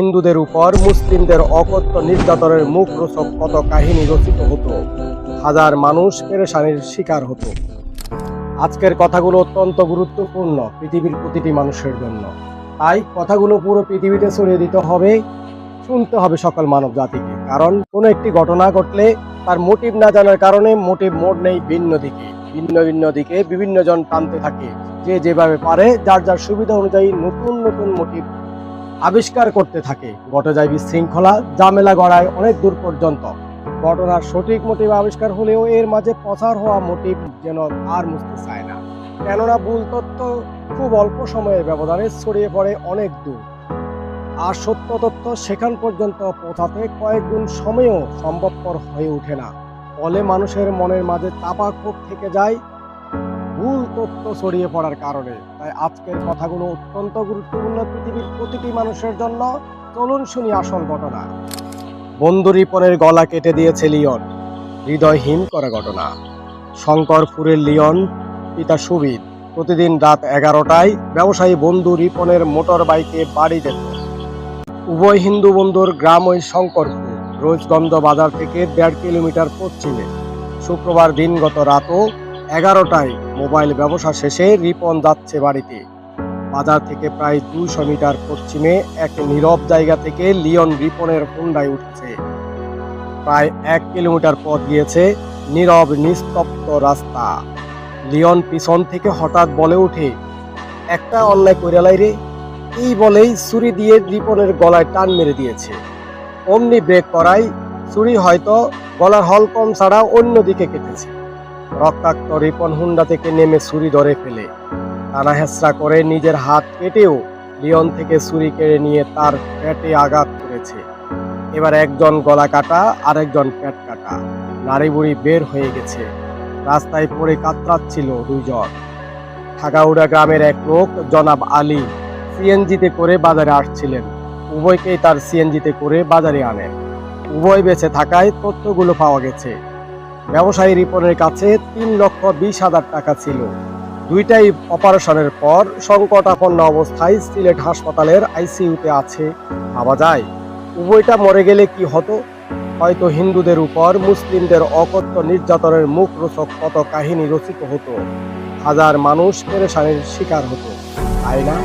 হিন্দুদের উপর মুসলিমদের অকথ্য নির্যাতনের মুখ রোচক কত কাহিনী রচিত হতো? হাজার মানুষ পেরেশানির শিকার হতো। আজকের কথাগুলো অত্যন্ত গুরুত্বপূর্ণ পৃথিবীর প্রতিটি মানুষের জন্য। তাই কথাগুলো পুরো পৃথিবীতে ছড়িয়ে দিতে হবে, শুনতে হবে সকল মানব জাতিকে। কারণ কোনো একটি ঘটনা ঘটলে তার মোটিভ না জানার কারণে মোটিভ মোড নেই ভিন্ন দিকে। ভিন্ন ভিন্ন দিকে বিভিন্ন জন টানতে থাকে। যে যেভাবে পারে, যার যার সুবিধা অনুযায়ী নতুন নতুন মোটিভ আবিষ্কার করতে থাকে। ঘটে যায় বিশৃঙ্খলা জামেলা গড়ায় অনেক দূর পর্যন্ত। ঘটনার সঠিক মোটিভ আবিষ্কার হলেও এর মাঝে প্রচার হওয়া মোটিভ যেন আর মুছতে চায় না। কেননা ভুল তথ্য খুব অল্প সময়ের ব্যবধানে ছড়িয়ে পড়ে অনেক দূর। আর সত্য তথ্য সেখান পর্যন্ত পৌঁছাতে কয়েক গুণ সময়ও সম্ভবপর হয়ে ওঠে না। ফলে মানুষের মনের মাঝে চাপা ক্ষোভ থেকে যায় ভুল তথ্য ছড়িয়ে পড়ার কারণে। তাই আজকের কথাগুলো অত্যন্ত গুরুত্বপূর্ণ পৃথিবীর প্রতিটি মানুষের জন্য। চলুন শুনি আসল ঘটনা। বন্ধু রিপনের গলা কেটে দিয়েছে লিওন। হৃদয়হীন করা ঘটনা। শঙ্করপুরের লিওন, পিতা সুবিদ প্রতিদিন রাত এগারোটায় ব্যবসায়ী বন্ধু রিপনের মোটর বাইকে বাড়ি যেত। উভয় হিন্দু বন্ধুর গ্রাম ওই শঙ্করপুর, রোজগন্ধ বাজার থেকে দেড় কিলোমিটার পশ্চিমে। শুক্রবার দিনগত রাতও এগারোটায় মোবাইল ব্যবসা শেষে রিপন যাচ্ছে বাড়িতে। বাজার থেকে প্রায় দুশো মিটার পশ্চিমে এক নীরব জায়গা থেকে লিওন রিপনের হুন্ডায় উঠছে। প্রায় এক কিলোমিটার পথ গিয়েছে নীরব নিস্তব্ধ রাস্তা। লিওন পিছন থেকে হঠাৎ বলে ওঠে, একটা অন্যায় কইরালাই রে। এই বলেই ছুরি দিয়ে রিপনের গলায় টান মেরে দিয়েছে। অমনি ব্রেক করাই ছুরি হয়তো গলার হলকম ছাড়া অন্যদিকে কেটেছে। রক্তাক্ত রিপন হুন্ডা থেকে নেমে ছুরি ধরে ফেলে। টানা হেঁচড়া করে নিজের হাত কেটেও লিওন থেকে ছুরি কেড়ে নিয়ে তার পেটে আঘাত করেছে। এবার একজন গলা কাটা, আরেকজন পেট কাটা। নারী বুড়ি বের হয়ে গেছে। রাস্তায় পড়ে কাতরাচ্ছিল দুইজন। ঠাকাউড়া গ্রামের এক লোক, জনাব আলী, সিএনজিতে করে বাজারে আসছিলেন। উভয়কেই তার সিএনজিতে করে বাজারে আনেন। উভয় বেঁচে থাকায় তথ্যগুলো পাওয়া গেছে। ব্যবসায়ী রিপনের কাছে তিন লক্ষ বিশ হাজার টাকা ছিল। দুইটাই অপারেশনের পর সংকটাপন্ন অবস্থায় সিলেট হাসপাতালের আইসিইউতে আছে। ভাবা যায়, উভয়টা মরে গেলে কি হতো? হয়তো হিন্দুদের উপর মুসলিমদের অকথ্য নির্যাতনের মুখ রোচক কত কাহিনী রচিত হতো। হাজার মানুষ পেরেশানির শিকার হতো। তাই না?